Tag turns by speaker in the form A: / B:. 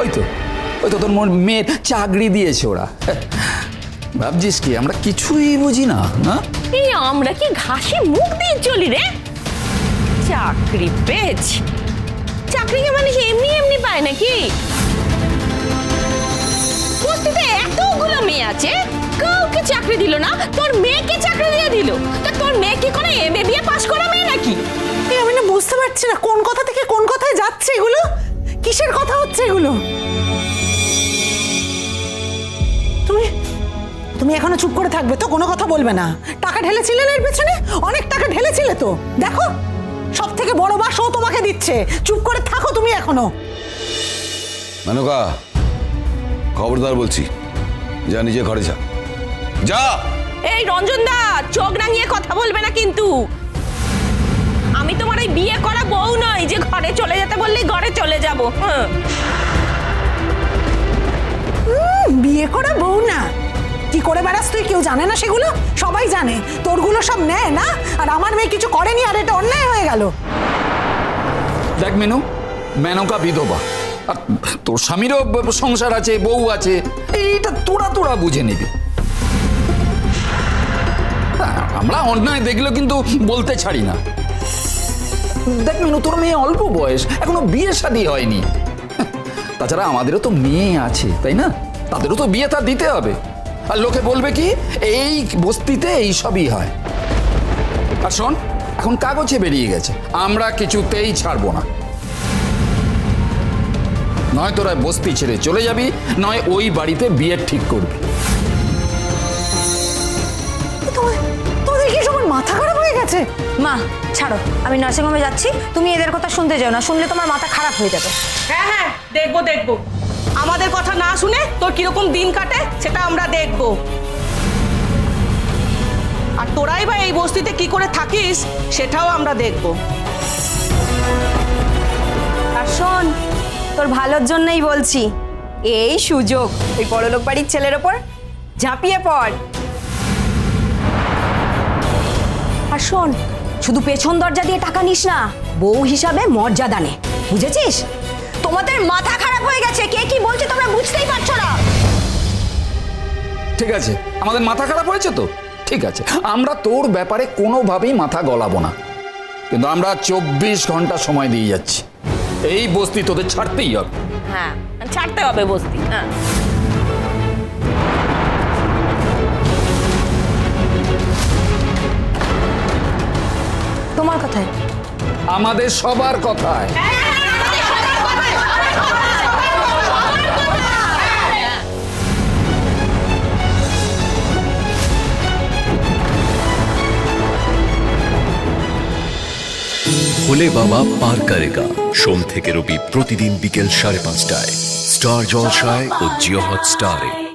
A: ওই তো ওই তো তোর মন মেয়ের চাকরি দিয়েছে ওরা। ভাবছিস কি, আমরা কিছুই বুঝি না
B: এই আমরা কি ঘাসে মুখ দিয়ে চলি রে? চাকরি পেয়েছি। চাকরি মানুষ মানে এমনি এমনি পায় নাকি? বস্তিতে এতগুলো মেয়ে আছে
C: এগুলো তুমি তুমি এখনও চুপ করে থাকবে তো কোনো কথা বলবে না। টাকা ঢেলেছিলে না এর পেছনে? অনেক টাকা ঢেলেছিলে তো। দেখো সব থেকে বড় বাসও তোমাকে দিচ্ছে। চুপ করে থাকো তুমি এখনও।
D: মেনকা খবরদার বলছি। যা নিজে ঘরে যা। যা!
B: এই রঞ্জন দা চোখ রাঙিয়ে কথা বলবে না কিন্তু। আমি তোমার ওই বিয়ে করা বউ নই যে ঘরে চলে যেতে বললেই ঘরে চলে যাব। হ্যাঁ
C: হুম, বিয়ে করা বউ না। কি করে বেড়াস তুই? কেউ জানে না সেগুলো? সবাই জানে। তোরগুলো সব নেয় না? আর আমার মেয়ে কিছু করেনি আর এটা অন্যায় হয়ে গেল।
A: দেখ মেনু মেনকা বিধবা। আর তোর স্বামীরও সংসার আছে বউ আছে। এইটা তোরা তোরা বুঝে নিবি। হ্যাঁ, আমরা অন্যায় দেখলেও কিন্তু বলতে ছাড়ি না। দেখ মেনু তোর মেয়ে অল্প বয়স, এখনও বিয়ে শাদী হয়নি। তাছাড়া আমাদেরও তো মেয়ে আছে, তাই না? তাদেরও তো বিয়ে তা দিতে হবে। আর লোকে বলবে কি, এই বস্তিতে এই সবই হয়। আর শোন, এখন কাগজে বেরিয়ে গেছে, আমরা কিছুতেই ছাড়বো না। নয় তোরা বস্তি ছেড়ে চলে যাবি, নয় ওই বাড়িতে বিয়ে ঠিক করবি।
C: তোমার মাথা খারাপ হয়ে গেছে?
E: মা ছাড়ো আমি নার্সিংহোমে যাচ্ছি তুমি এদের কথা শুনতে যাও না শুনলে তোমার মাথা খারাপ হয়ে যাবে।
F: হ্যাঁ হ্যাঁ দেখব দেখব। আমাদের কথা না শুনে তোর কীরকম দিন কাটে সেটা আমরা দেখব। আর তোরাই বা এই বস্তিতে কি করে থাকিস সেটাও আমরা দেখব।
E: আর শোন তোর ভালোর জন্যই বলছি এই সুযোগ ওই বড়লোক বাড়ির ছেলের ওপর ঝাঁপিয়ে পড়। আর শোন শুধু পেছন দরজা দিয়ে টাকা নিস না বউ হিসাবে মর্যাদা নে বুঝেছিস? তোমাদের মাথা খারাপ হয়ে গেছে কে কি বলছে তোমরা বুঝতেই পারছ না।
A: ঠিক আছে আমাদের মাথা খারাপ হয়েছে তো? ঠিক আছে আমরা তোর ব্যাপারে কোনোভাবেই মাথা গলাবো না। কিন্তু আমরা চব্বিশ ঘণ্টা সময় দিয়ে যাচ্ছি। এই বস্তি তোদের ছাড়তেই হবে।
B: হ্যাঁ ছাড়তে হবে বস্তি হ্যাঁ।
A: আমাদের সবার কথায়।
G: বাবা পার করেগা। সোম থেকে রবি প্রতিদিন বিকেল সাড়ে পাঁচটায়। স্টার জলসায় ও জিও হট স্টারে